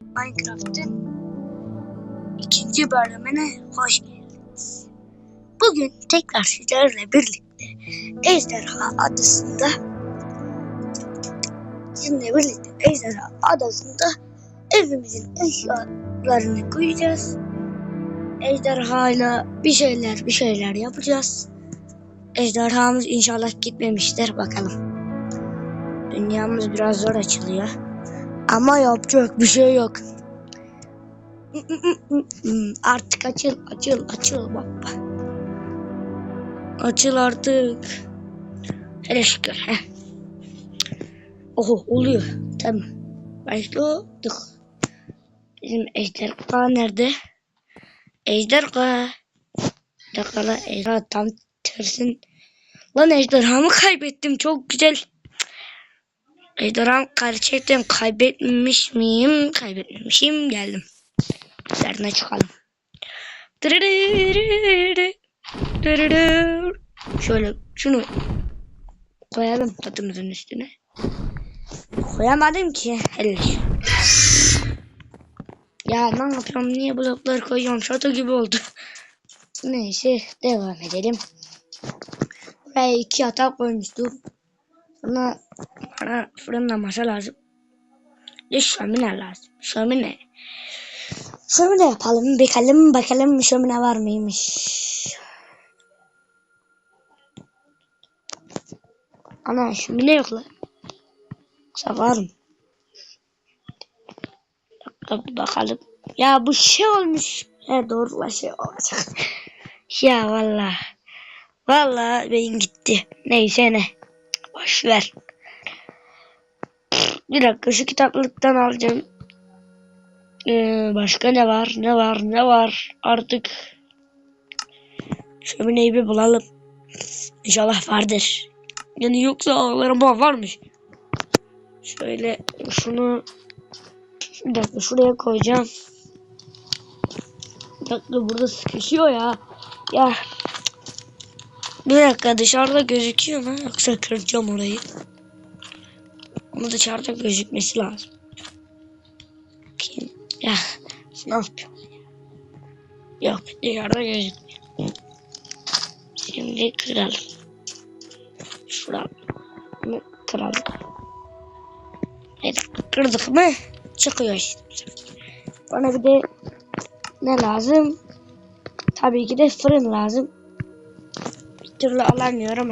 Minecraft'ın ikinci bölümüne hoş geldiniz. Bugün tekrar sizlerle birlikte Ejderha Adası'nda sizinle birlikte Ejderha Adası'nda evimizin eşyalarını koyacağız. Ejderhayla bir şeyler bir şeyler yapacağız. Ejderhamız inşallah gitmemiştir bakalım. Dünyamız biraz zor açılıyor. Ama yapacak bir şey yok. Artık açıl, açıl, açıl baba. Açıl artık. Hele şükür. Heh. Oho oluyor. Tamam. Başladık. Bizim ejderha nerede? Ejderha. Ejderha, ejderha tam tersin. Lan ejderhamı kaybettim. Çok güzel. Ejderham gerçekten kaybetmiş miyim? Kaybetmemişim. Geldim. Üzerine çıkalım. Şöyle şunu koyalım tatımızın üstüne. Koyamadım ki. Hele. Ya ne yapıyorum? Niye blokları koyuyorum? Şato gibi oldu. Neyse devam edelim. Buraya iki yatak koymuştum. Sonra bana fırında masa lazım. Bir şömine lazım. Şömine. Şömine yapalım. Bakalım bakalım şömine var mıymış. Ana şömine yok lan. Yoksa var mı? Bakalım. Ya bu şey olmuş. He doğru la şey olacak. ya valla. Valla beyin gitti. Neyse ne. Boş ver. Bir dakika şu kitaplıktan alacağım. Ee, başka ne var? Ne var? Ne var? Artık şömineyi bir bulalım. İnşallah vardır. Yani yoksa ağlarım varmış. Şöyle şunu bir dakika şuraya koyacağım. Bir dakika burada sıkışıyor ya. Ya bir dakika dışarıda gözüküyor mu? Yoksa kıracağım orayı. Ama dışarıda gözükmesi lazım. Bakayım. Ya ne yapıyorum? Yok dışarıda gözükmüyor. Şimdi kıralım. Bunu kıralım. Evet kırdık mı çıkıyor işte. Bana bir de ne lazım? Tabii ki de fırın lazım. Türlü alamıyorum.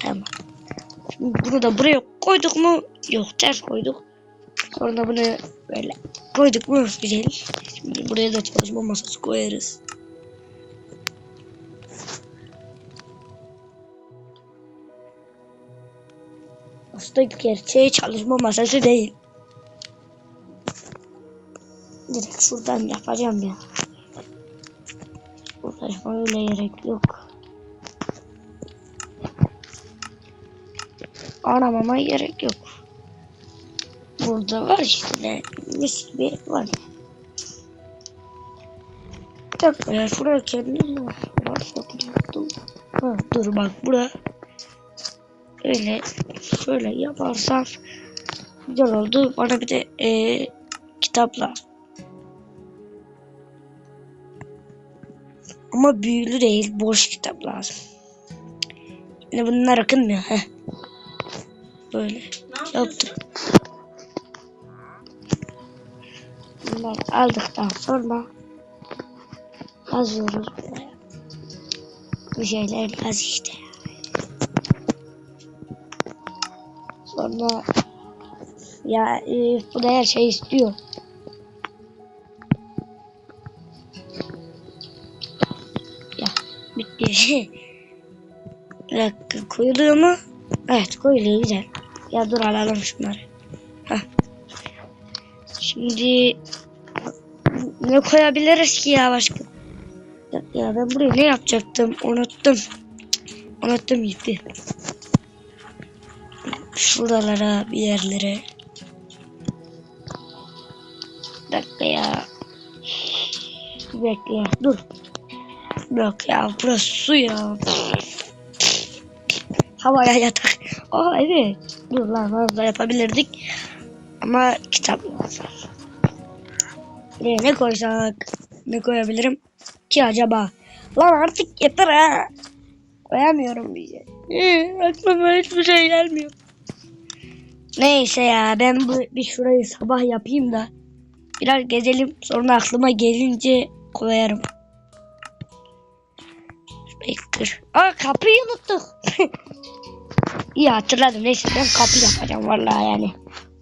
Tamam. Şimdi bunu da buraya koyduk mu? Yok ters koyduk. Sonra bunu böyle koyduk mu? Güzel. Şimdi buraya da çalışma masası koyarız. Aslında gerçeği çalışma masası değil. Direkt şuradan yapacağım ya. Uğraşmaya öyle gerek yok. Aramama gerek yok. Burada var işte. Mis gibi var. Dakika ya şuraya kendim var. Yaptım. Ha, dur bak bura. Öyle şöyle yaparsam güzel oldu. Bana bir de e, kitap lazım. Ama büyülü değil, boş kitap lazım. Yine bunlar akınmıyor. Heh. Böyle yaptım. Bunları aldıktan sonra yazıyoruz buraya. Bir şeyler yaz işte. Sonra ya e, bu da her şey istiyor. Ya bitti. Bir dakika koyuluyor mu? Evet koyuluyor güzel. Ya dur alalım şunları. Heh. Şimdi ne koyabiliriz ki ya başka? Ya, ya ben buraya ne yapacaktım? Unuttum. Unuttum gitti. Şuralara bir yerlere. Bir dakika ya. Bir bekle. Dur. Bırak ya. Burası su ya. Havaya yatak. Aa evet. Dur lan fazla yapabilirdik. Ama kitap lazım. Buraya ne koysak? Ne koyabilirim ki acaba? Lan artık yeter ha. Koyamıyorum bir şey. Aklıma hiçbir şey gelmiyor. Neyse ya ben bu bir şurayı sabah yapayım da biraz gezelim sonra aklıma gelince koyarım. Bektir. Aa kapıyı unuttuk. İyi hatırladım. Neyse ben kapı yapacağım vallahi yani.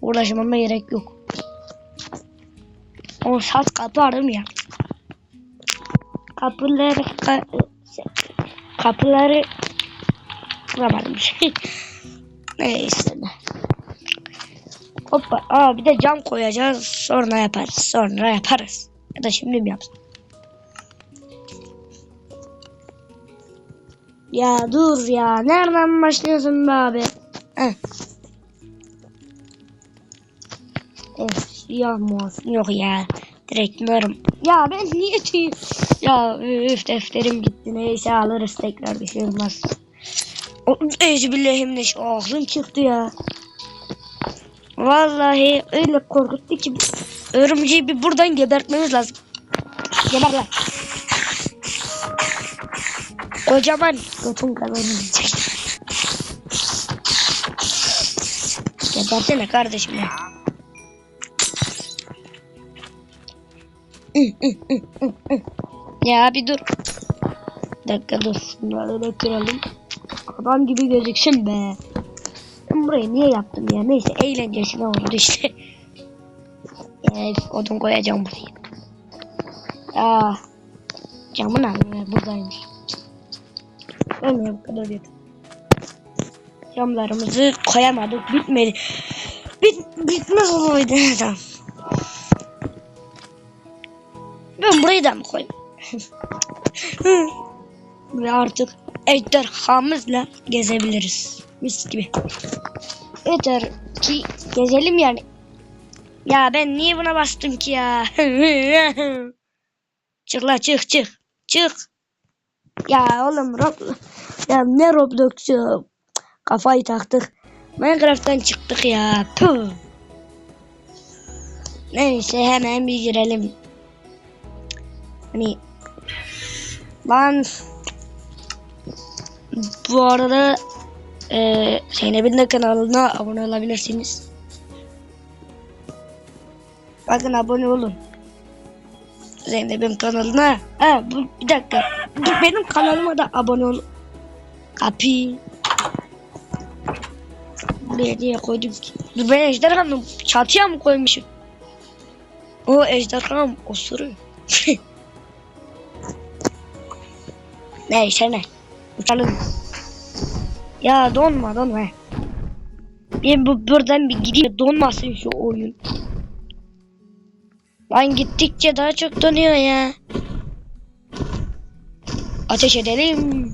Uğraşmama gerek yok. O saat kapı aradım ya. Kapıları ka, kapıları kuramadım şey. Neyse. Hoppa. Aa bir de cam koyacağız. Sonra yaparız. Sonra yaparız. Ya da şimdi mi yapsam? Ya dur ya. Nereden başlıyorsun be abi? Of siyah mı olsun? Yok ya. Direkt narım. Ya ben niye tüyüm? Ya üf defterim gitti. Neyse alırız tekrar bir şey olmaz. Ecbillahimle aklım çıktı ya. Vallahi öyle korkuttu ki örümceği bir buradan gebertmemiz lazım. Geber lan. Kocaman götün kadar örümcek. Gebersene kardeşim ya. ya bir dur. Bir dakika dur. Şunları da kıralım. Adam gibi gözüksün be. Ben burayı niye yaptım ya? Neyse eğlencesine oldu işte. Evet, odun koyacağım buraya. Aa, camın anne buradaymış. Öyle bu kadar yeter. Camlarımızı koyamadık. Bitmedi. Bit, bitmez olaydı. tamam. Ben burayı da mı koyayım? Ve artık ejderhamızla gezebiliriz. Mis gibi. Yeter ki gezelim yani. Ya ben niye buna bastım ki ya? çık la çık çık. Çık. Ya oğlum Rob ya ne Roblox'u kafayı taktık. Minecraft'tan çıktık ya. Puh. Neyse hemen bir girelim. Hani lan bu arada e, Zeynep'in de kanalına abone olabilirsiniz. Bakın abone olun. Zeynep'in kanalına. Ha bu bir dakika. Bu benim kanalıma da abone ol. Kapı. Buraya diye koydum ki. Dur ben ejderhamı çatıya mı koymuşum? O ejderham osuruyor. Neyse ne. Uçalım. Ya donma donma. Ben bu buradan bir gideyim donmasın şu oyun. Lan gittikçe daha çok donuyor ya. Ateş edelim.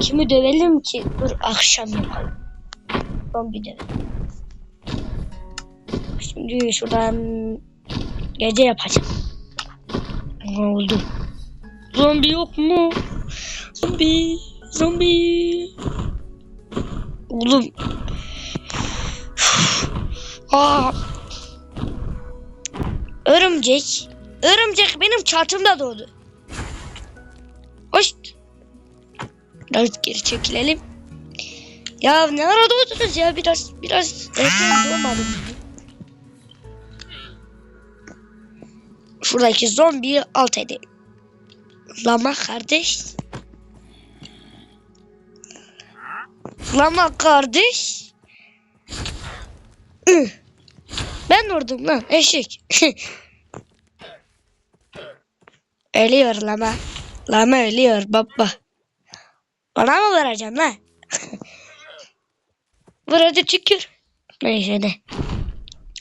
Kimi dövelim ki? Dur akşam yapalım. Zombi dövelim. Şimdi şuradan gece yapacağım. Ne oldu? Zombi yok mu? Zombi, zombi. Oğlum. Aa. Örümcek. Örümcek benim çatımda doğdu. Hoş. Biraz geri çekilelim. Ya ne ara doğdunuz ya biraz biraz erken doğmadım. Şuradaki zombiyi alt edelim. Lama kardeş. Lama kardeş. Ih. Ben vurdum lan eşek. ölüyor lama. Lama ölüyor baba. Bana mı vuracaksın lan? Vur hadi tükür. Neyse ne.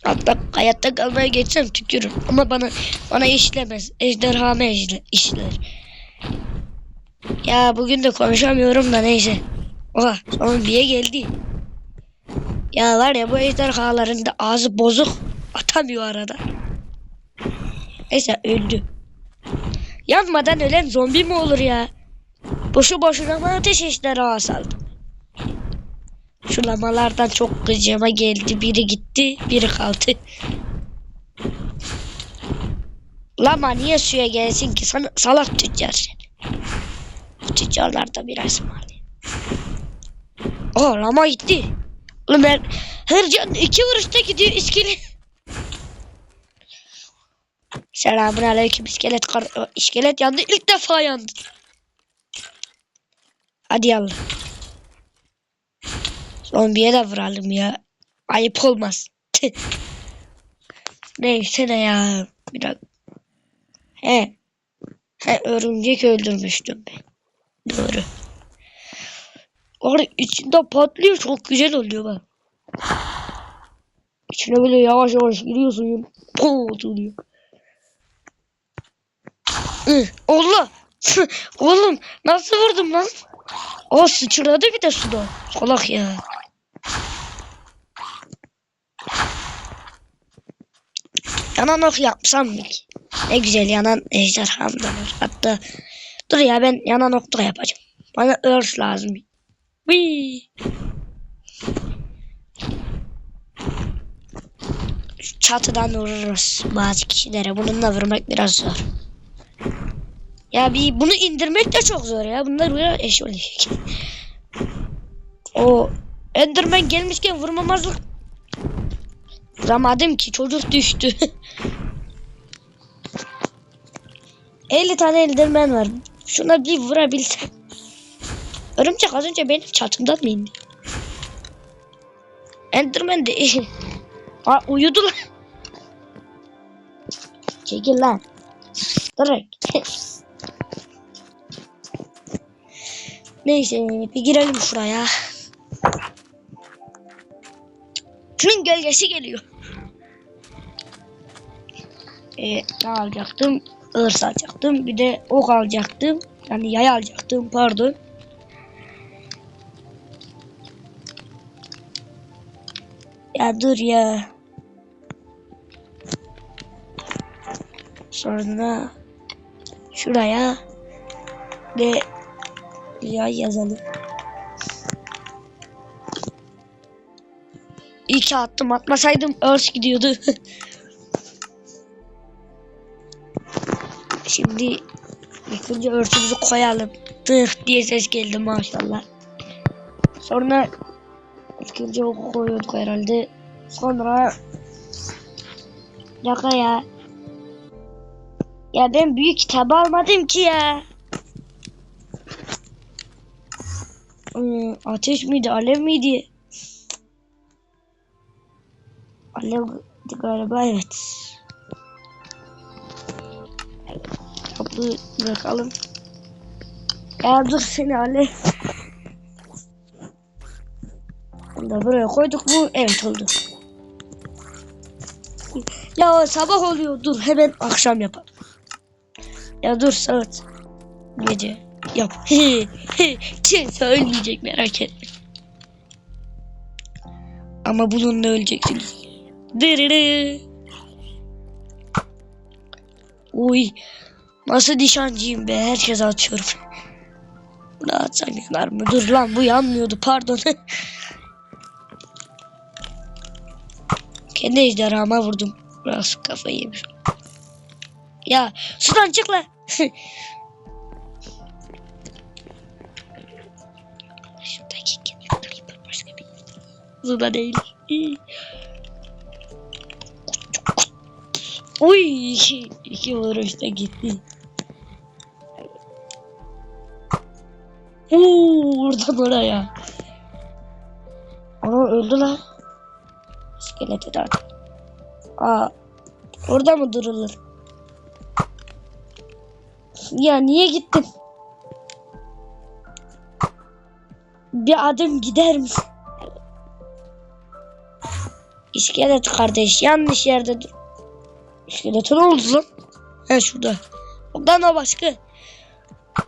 Hatta hayatta kalmaya geçsem tükürür. Ama bana bana işlemez. Ejderhame işle, işler. Ya bugün de konuşamıyorum da neyse. Oha zombiye geldi. Ya var ya bu ejderhaların da ağzı bozuk. Atamıyor arada. Neyse öldü. Yanmadan ölen zombi mi olur ya? Boşu boşuna mı ateş ejderha saldı? Şu lamalardan çok gıcıma geldi. Biri gitti, biri kaldı. Lama niye suya gelsin ki? Sana, salak tüccar sen. Tüccarlar da biraz mal. Aa lama gitti. Oğlum ben Hırcan iki vuruşta gidiyor iskelet. Selamun aleyküm iskelet kar iskelet yandı ilk defa yandı. Hadi yallah. Zombiye de vuralım ya. Ayıp olmaz. Neyse ne ya. Bir dakika. He. He örümcek öldürmüştüm ben. Doğru. Orada içinde patlıyor çok güzel oluyor bak. İçine böyle yavaş yavaş giriyorsun. Pot oluyor. Hı, Allah. Oğlum nasıl vurdum lan? O sıçradı bir de suda. Salak ya. Yanan ok yapsam mı ki? Ne güzel yanan ejderham da var. Hatta dur ya ben yanan ok da yapacağım. Bana örs lazım. Şu Çatıdan vururuz bazı kişilere. Bununla vurmak biraz zor. Ya bir bunu indirmek de çok zor ya. Bunlar böyle eş oluyor. o Enderman gelmişken vurmamazlık Vuramadım ki çocuk düştü. 50 tane Enderman var. Şuna bir vurabilsem. Örümcek az önce benim çatımdan mı indi? Enderman de Aa uyudu lan. Çekil lan. Direkt. Neyse bir girelim şuraya. Şunun gölgesi geliyor. Ee, ne alacaktım? Örs alacaktım. Bir de ok alacaktım. Yani yay alacaktım pardon. Ya dur ya. Sonra şuraya ve yay yazalım. İyi ki attım. Atmasaydım örs gidiyordu. Şimdi ilk önce örtümüzü koyalım. Tık diye ses geldi maşallah. Sonra ilk önce oku koyuyorduk herhalde. Sonra Yaka ya. Ya ben büyük kitap almadım ki ya. Hmm, ateş miydi, alev miydi? Alev galiba evet. Kapı bırakalım. Ya dur seni alev. Da buraya koyduk mu? Evet oldu. Ya sabah oluyor dur hemen akşam yapalım. Ya dur saat. Gece. Yap. Kimse ölmeyecek merak etme. Ama bununla öleceksiniz. Dırırı. Uy. Nasıl nişancıyım be. Herkese atıyorum. Bunu atsam yanar mı? Dur lan bu yanmıyordu pardon. Kendi ejderhama vurdum. Biraz kafayı yemiş. Ya sudan çık lan. Şuradaki creeper başka bir Suda değil. Uy iki vuruşta gitti. Uuu oradan oraya. Ana öldü lan. İskelete de at. Aa orada mı durulur? Ya niye gittin? Bir adım gider misin? İskelet kardeş yanlış yerde dur. İskelete ne oldu lan? He şurada. Ondan o başka.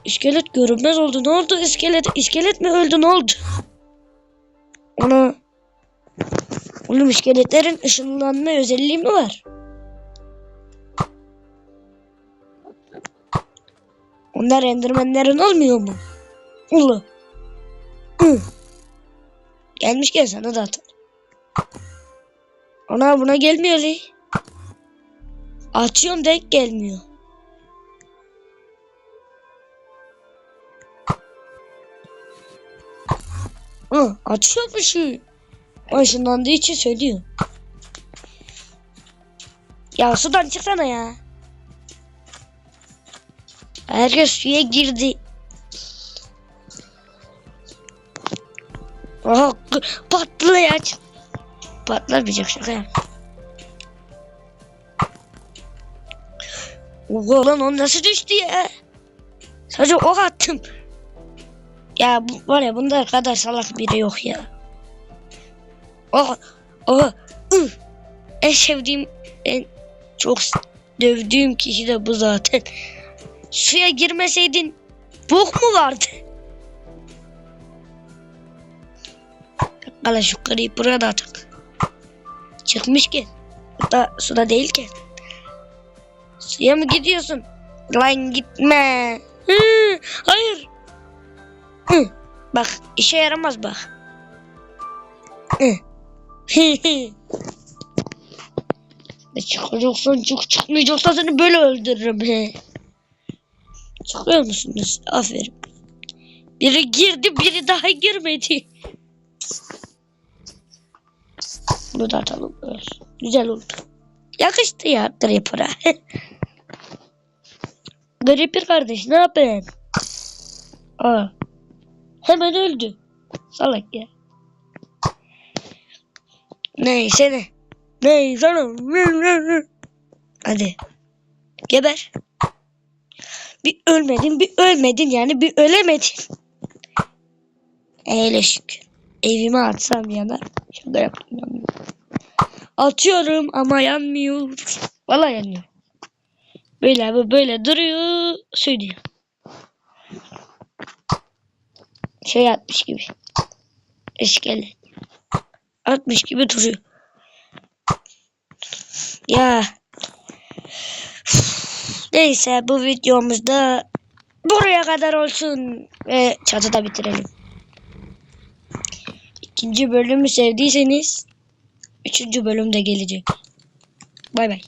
İskelet görünmez oldu. Ne oldu iskelet? İskelet mi öldü ne oldu? Ona Oğlum iskeletlerin ışınlanma özelliği mi var? Onlar endermenlerin olmuyor mu? Ulu. Gelmişken sana da atar. Ana buna gelmiyor li. Açıyorum denk gelmiyor. Hı, açıyor bir şey. Başınlandığı için söylüyor. Ya sudan çıksana ya. Herkes suya girdi. Aha patlayacak. Patlamayacak şaka yap. Oha lan o nasıl düştü ya? Sadece ok attım. Ya bu, var ya bunda kadar salak biri yok ya. Oha. Oha. Ih. En sevdiğim, en çok dövdüğüm kişi de bu zaten. Suya girmeseydin bok mu vardı? Kala şu kırıyı burada atak. Çıkmış ki. Burada suda değilken. Suya mı gidiyorsun? Lan gitme. Hı, hayır. Hı, bak işe yaramaz bak. Hı. Ne çıkacaksan çık çıkmayacaksan seni böyle öldürürüm. He. Çıkıyor musunuz? Aferin. Biri girdi biri daha girmedi. Bunu da atalım. Güzel oldu. Yakıştı ya Gripper'a. Gripper kardeş ne yapıyorsun? Aa. Hemen öldü. Salak ya. Neyse ne. Neyse. Hadi. Geber. Bir ölmedin bir ölmedin yani bir ölemedin. Eyle şükür. Evime atsam yanar. Şurada yapayım. Atıyorum ama yanmıyor. Valla yanıyor. Böyle bu böyle duruyor. Söylüyor. Şey yapmış gibi. İskelet. 60 gibi duruyor. Ya. Neyse bu videomuzda buraya kadar olsun ve çatıda bitirelim. İkinci bölümü sevdiyseniz üçüncü bölüm de gelecek. Bay bay.